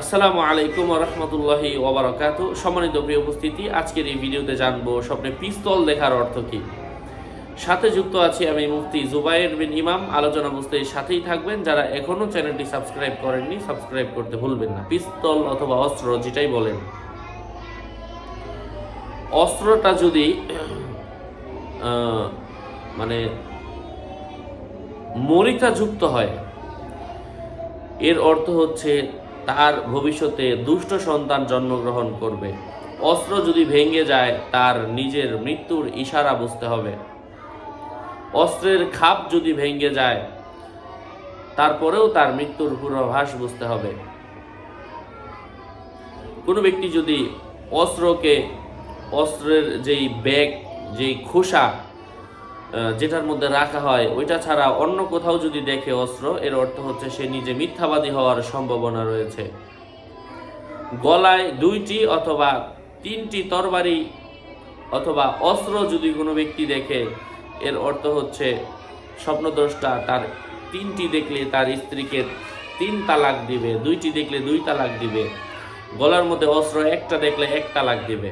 আসসালামু আলাইকুম রহমতুল্লাহি ওবরাকাত সম্মানিত প্রিয় উপস্থিতি, আজকের এই ভিডিওতে জানব স্বপ্নে পিস্তল দেখার অর্থ কি? সাথে যুক্ত আছি আমি মুফতি জুবাইর বিন ইমাম। আলোচনা বুঝতে সাথেই থাকবেন। যারা এখনও চ্যানেলটি সাবস্ক্রাইব করেননি, সাবস্ক্রাইব করতে ভুলবেন না। পিস্তল অথবা অস্ত্র যেটাই বলেন। অস্ত্রটা যদি মানে মরিচা যুক্ত হয়, এর অর্থ হচ্ছে তার ভবিষ্যতে দুষ্ট সন্তান জন্মগ্রহণ করবে। অস্ত্র যদি ভেঙে যায়, তার নিজের মৃত্যুর ইশারা বুঝতে হবে। অস্ত্রের খাপ যদি ভেঙে যায়, তারপরেও তার মৃত্যুর পূর্বাভাস বুঝতে হবে। কোনো ব্যক্তি যদি অস্ত্রকে, অস্ত্রের যেই ব্যাগ, যেই খোসা যেটার মধ্যে রাখা হয়, ওইটা ছাড়া অন্য কোথাও যদি দেখে অস্ত্র, এর অর্থ হচ্ছে সে নিজে মিথ্যাবাদী হওয়ার সম্ভাবনা রয়েছে। গলায় দুইটি অথবা তিনটি তরবারি অথবা অস্ত্র যদি কোনো ব্যক্তি দেখে, এর অর্থ হচ্ছে স্বপ্নদ্রষ্টা তার তিনটি দেখলে তার স্ত্রীকে তিন তালাক দিবে, দুইটি দেখলে দুই তালাক দিবে। গলার মধ্যে অস্ত্র একটা দেখলে এক তালাক দিবে।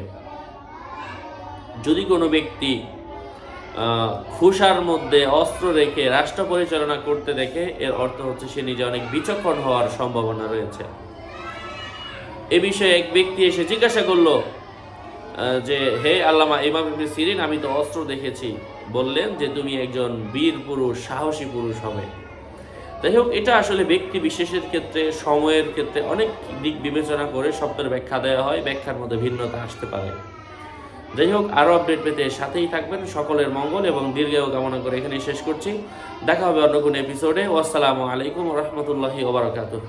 যদি কোনো ব্যক্তি খুশার মধ্যে অস্ত্র রেখে রাষ্ট্র পরিচালনা করতে দেখে এর অর্থ হচ্ছে সে নিজে অনেক বিচক্ষণ হওয়ার সম্ভাবনা রয়েছে। এ বিষয়ে এক ব্যক্তি এসে জিজ্ঞাসা করল যে, হে আল্লামা ইমাম ইবনে সিরিন, আমি তো অস্ত্র দেখেছি। বললেন যে, তুমি একজন বীর পুরুষ, সাহসী পুরুষ হবে। যাই হোক, এটা আসলে ব্যক্তি বিশেষের ক্ষেত্রে, সময়ের ক্ষেত্রে অনেক দিক বিবেচনা করে শব্দের ব্যাখ্যা দেওয়া হয়, ব্যাখ্যার মধ্যে ভিন্নতা আসতে পারে। যাই হোক আরও আপডেট পেতে সাথেই থাকবেন। সকলের মঙ্গল এবং দীর্ঘায়ু কামনা করে এখানে শেষ করছি। দেখা হবে অন্য কোনো এপিসোডে আসসালামু আলাইকুম রহমতুল্লাহি ওবরাকাতুহ